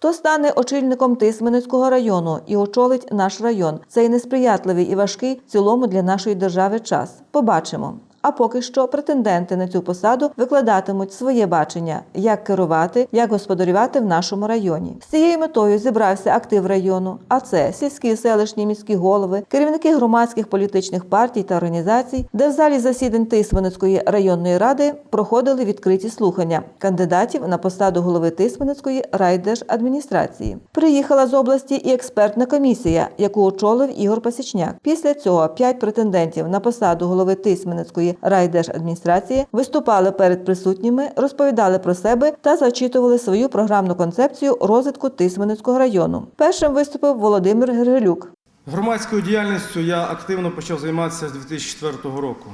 Хто стане очільником Тисменецького району і очолить наш район? Цей несприятливий і важкий в цілому для нашої держави час. Побачимо. А поки що претенденти на цю посаду викладатимуть своє бачення, як керувати, як господарювати в нашому районі. З цією метою зібрався актив району, а це сільські, селищні, міські голови, керівники громадських політичних партій та організацій, де в залі засідань Тисменецької районної ради проходили відкриті слухання кандидатів на посаду голови Тисменецької райдержадміністрації. Приїхала з області і експертна комісія, яку очолив Ігор Пасічняк. Після цього п'ять претендентів на посаду голови Тисменецької райдержадміністрації виступали перед присутніми, розповідали про себе та зачитували свою програмну концепцію розвитку Тисменецького району. Першим виступив Володимир Григорюк. Громадською діяльністю я активно почав займатися з 2004 року.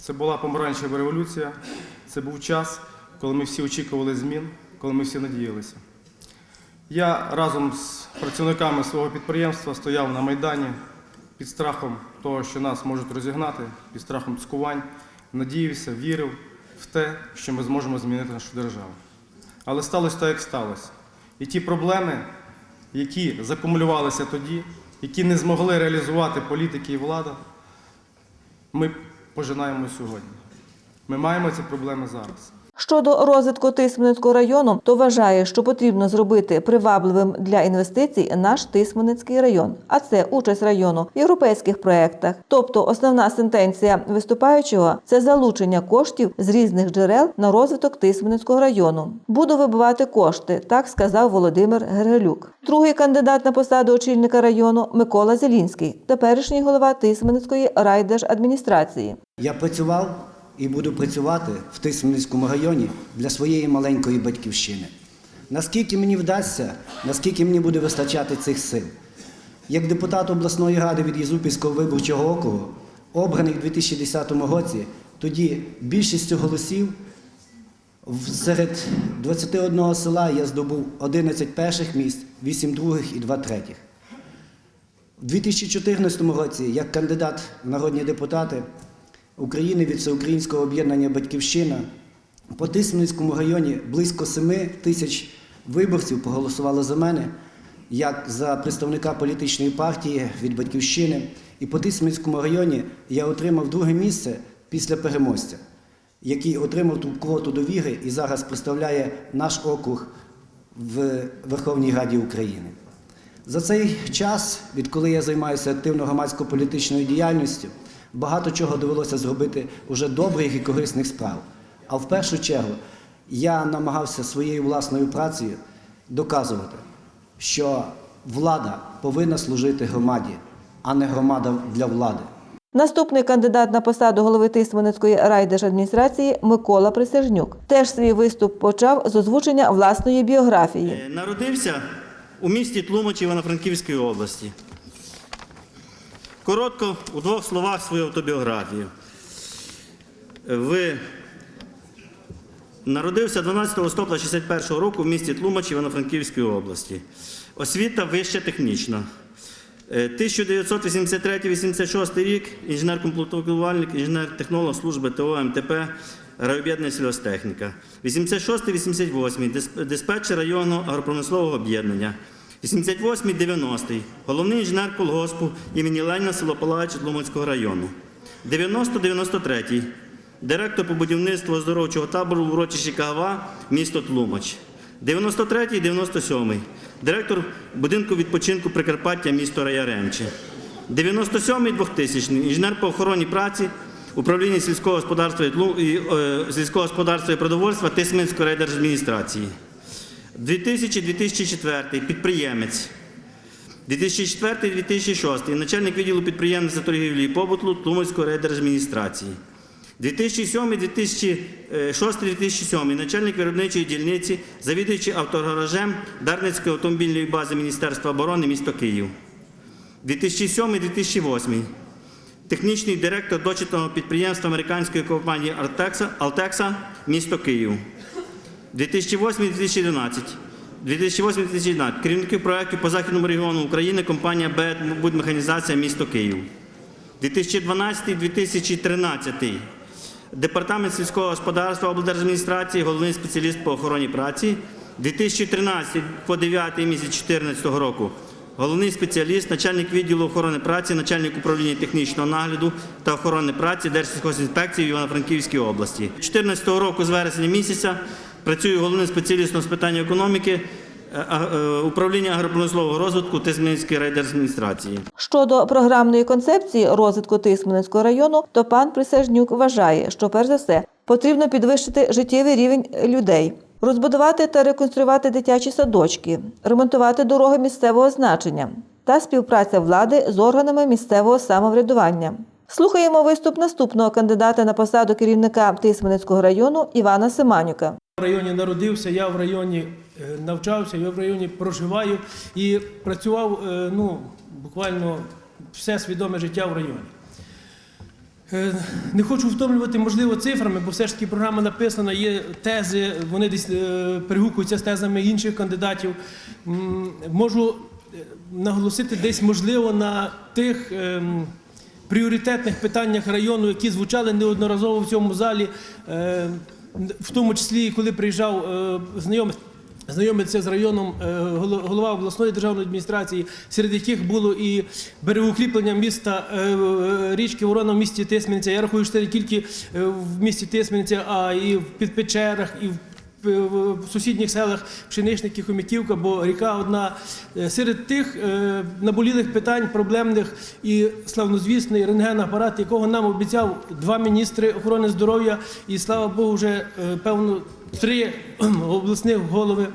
Це була помаранчева революція, це був час, коли ми всі очікували змін, коли ми всі надіялися. Я разом з працівниками свого підприємства стояв на Майдані під страхом того, що нас можуть розігнати, під страхом цькувань, надіявся, вірив в те, що ми зможемо змінити нашу державу. Але сталося так, як сталося. І ті проблеми, які закумулювалися тоді, які не змогли реалізувати політики і влада, ми пожинаємо сьогодні. Ми маємо ці проблеми зараз. Щодо розвитку Тисменецького району, то вважає, що потрібно зробити привабливим для інвестицій наш Тисменецький район, а це участь району в європейських проєктах. Тобто, основна сентенція виступаючого це залучення коштів з різних джерел на розвиток Тисменецького району. Буду вибивати кошти, так сказав Володимир Гергелюк. Другий кандидат на посаду очільника району Микола Зелінський, теперішній голова Тисменецької райдержадміністрації. Я працював і буду працювати в Тисменницькому районі для своєї маленької батьківщини. Наскільки мені вдасться, наскільки мені буде вистачати цих сил. Як депутат обласної ради від Єзупільського виборчого округу, обраний в 2010 році, тоді більшістю голосів серед 21 села я здобув 11 перших місць, 8 других і 2 третіх. У 2014 році, як кандидат в народні депутати України від Всеукраїнського об'єднання Батьківщина, по Тисменницькому районі близько 7 тисяч виборців проголосували за мене як за представника політичної партії від Батьківщини. І по Тисменницькому районі я отримав друге місце після переможця, який отримав ту квоту довіри і зараз представляє наш округ в Верховній Раді України. За цей час, відколи я займаюся активно громадсько-політичною діяльністю, багато чого довелося зробити уже добрих і корисних справ. А в першу чергу я намагався своєю власною працею доказувати, що влада повинна служити громаді, а не громада для влади. Наступний кандидат на посаду голови Тисменецької райдержадміністрації Микола Присяжнюк. Теж свій виступ почав з озвучення власної біографії. Е, Народився у місті Тлумач Івано-Франківської області. Коротко, у двох словах свою автобіографію. Е, Ви народився 12 листопада 61 року в місті Тлумач Івано-Франківської області. Освіта вища технічна. Е, 1983-86 рік інженер-комплектувальник, інженер-технолог служби ТО МТП райоб'єднання сільгосптехніка. 86-88 дисп- диспетчер районного агропромислового об'єднання. 88-90 головний інженер колгоспу імені Леніна село Палач Тлумацького району. 90-93 директор по будівництву оздоровчого табору в урочищі Кагава, місто Тлумач. 93-й, 97-й. Директор будинку відпочинку Прикарпаття, місто Раяремче. 97-й, 2000-й. Інженер по охороні праці, управління сільського господарства і, е, сільського господарства і продовольства Тисменської райдержадміністрації. 2000-2004 підприємець. 2004-2006 начальник відділу підприємництва торгівлі і побуту Тлумацької райдержадміністрації. 2007-2006-2007 начальник виробничої дільниці, завідуючий автогаражем Дарницької автомобільної бази Міністерства оборони місто Київ. 2007-2008 технічний директор дочитного підприємства американської компанії Алтекса місто Київ. 2008-2011. 2008-2011. Керівники проєктів по Західному регіону України компанія БЕД «Будмеханізація» місто Київ. 2012-2013. Департамент сільського господарства облдержадміністрації, головний спеціаліст по охороні праці. 2013 по 9 місяць 2014 року головний спеціаліст, начальник відділу охорони праці, начальник управління технічного нагляду та охорони праці Держсільхозінспекції в Івано-Франківській області. 2014 року з вересня місяця працюю головним спеціалістом з питань економіки е, е, управління агропромислового розвитку Тисменської райдержадміністрації. Щодо програмної концепції розвитку Тисменецького району, то пан Присяжнюк вважає, що перш за все потрібно підвищити життєвий рівень людей, розбудувати та реконструювати дитячі садочки, ремонтувати дороги місцевого значення та співпраця влади з органами місцевого самоврядування. Слухаємо виступ наступного кандидата на посаду керівника Тисменецького району Івана Семанюка. В районі народився, я в районі е, навчався, я в районі проживаю і працював е, ну, буквально все свідоме життя в районі. Е, Не хочу втомлювати, можливо, цифрами, бо все ж таки програма написана, є тези, вони десь перегукуються з тезами інших кандидатів. Можу наголосити десь, можливо, на тих ем, пріоритетних питаннях району, які звучали неодноразово в цьому залі, в тому числі, коли приїжджав е, знайомий. Знайомитися з районом е, голо- голова обласної державної адміністрації, серед яких було і берегоукріплення міста е, річки Ворона в місті Тисменця. Я рахую, що це не тільки в місті Тисменця, а і в Підпечерах, і в в в сусідніх селах Пшеничники, Хомяківка, бо ріка одна. Е, Серед тих е, наболілих питань, проблемних і славнозвісний рентген-апарат, якого нам обіцяв два міністри охорони здоров'я, і слава Богу, вже е, певно три обласних голови.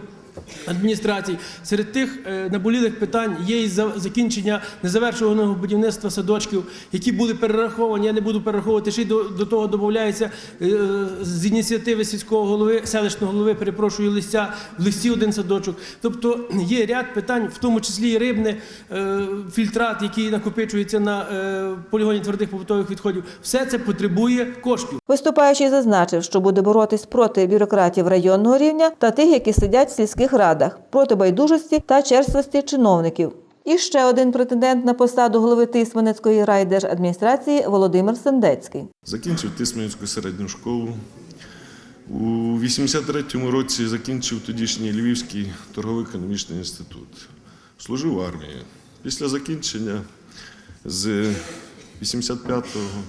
Адміністрацій серед тих е, наболілих питань є і закінчення незавершеного будівництва садочків, які були перераховані. Я не буду перераховувати. Ще й до, до того додається е, з ініціативи сільського голови, селищного голови, перепрошую листя в листі один садочок. Тобто є ряд питань, в тому числі і рибне, е, фільтрат, який накопичується на полігоні твердих побутових відходів. Все це потребує коштів. Виступаючий зазначив, що буде боротись проти бюрократів районного рівня та тих, які сидять в сільських радах, проти байдужості та черствості чиновників. І ще один претендент на посаду голови Тисменецької райдержадміністрації Володимир Сендецький. Закінчив Тисменську середню школу. У 83-му році закінчив тодішній Львівський торгово-економічний інститут. Служив в армії. Після закінчення з 85-го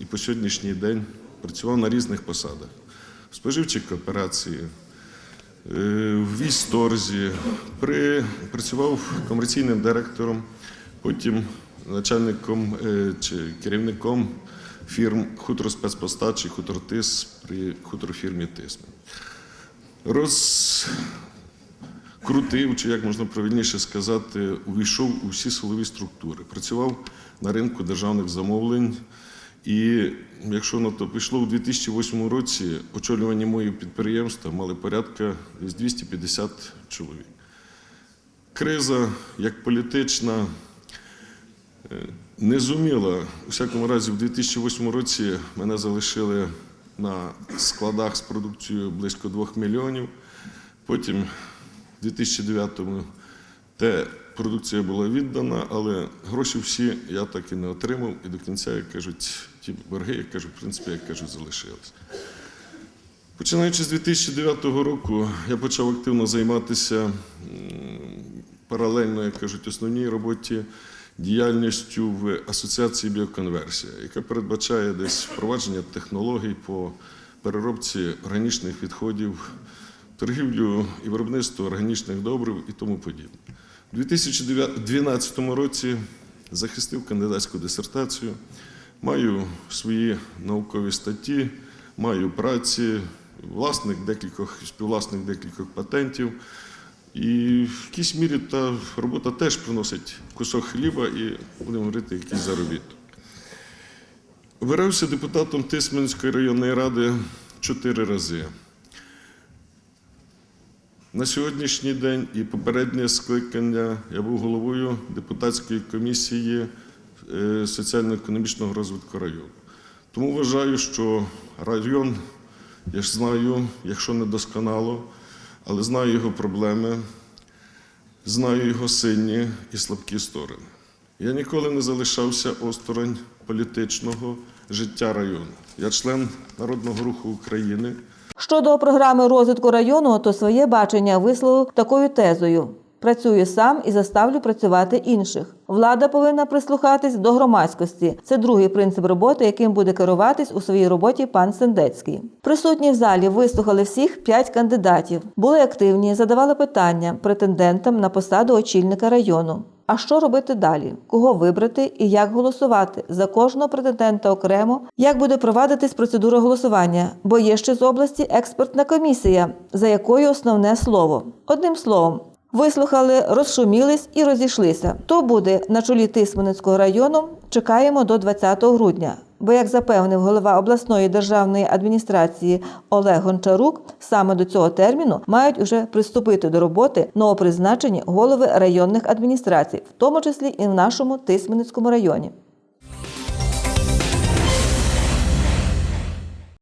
і по сьогоднішній день працював на різних посадах. В споживчій кооперації, в військторзі, при, працював комерційним директором, потім начальником е, чи керівником фірм хутро хуторспецпостач і хутортис при хуторфірмі Тисмен. Розкрутив, чи як можна правильніше сказати, увійшов у всі силові структури. Працював на ринку державних замовлень. І якщо на то пішло, у 2008 році очолювані мої підприємства мали порядка десь 250 чоловік. Криза, як політична, е, не зуміла. У всякому разі, в 2008 році мене залишили на складах з продукцією близько 2 мільйонів. Потім в 2009-му те продукція була віддана, але гроші всі я так і не отримав. І до кінця, як кажуть, ті борги, як кажуть, в принципі, як кажуть, залишились. Починаючи з 2009 року, я почав активно займатися паралельно, як кажуть, основній роботі діяльністю в асоціації біоконверсія, яка передбачає десь впровадження технологій по переробці органічних відходів, торгівлю і виробництво органічних добрив і тому подібне. У 2012 році захистив кандидатську дисертацію, маю свої наукові статті, маю праці, власник декількох, співвласник декількох патентів. І в якійсь мірі та робота теж приносить кусок хліба і, будемо говорити, якийсь заробіток. Обирався депутатом Тисменської районної ради чотири рази. На сьогоднішній день і попереднє скликання я був головою депутатської комісії соціально-економічного розвитку району. Тому вважаю, що район, я ж знаю, якщо не досконало, але знаю його проблеми, знаю його сильні і слабкі сторони. Я ніколи не залишався осторонь політичного життя району. Я член Народного руху України. Щодо програми розвитку району, то своє бачення висловив такою тезою. Працюю сам і заставлю працювати інших. Влада повинна прислухатись до громадськості. Це другий принцип роботи, яким буде керуватись у своїй роботі пан Сендецький. Присутні в залі вислухали всіх п'ять кандидатів, були активні, задавали питання претендентам на посаду очільника району. А що робити далі? Кого вибрати і як голосувати за кожного претендента окремо? Як буде провадитись процедура голосування? Бо є ще з області експертна комісія, за якою основне слово. Одним словом, вислухали, розшумілись і розійшлися. То буде на чолі Тисменецького району. Чекаємо до 20 грудня. Бо, як запевнив голова обласної державної адміністрації Олег Гончарук, саме до цього терміну мають уже приступити до роботи новопризначені голови районних адміністрацій, в тому числі і в нашому Тисменецькому районі.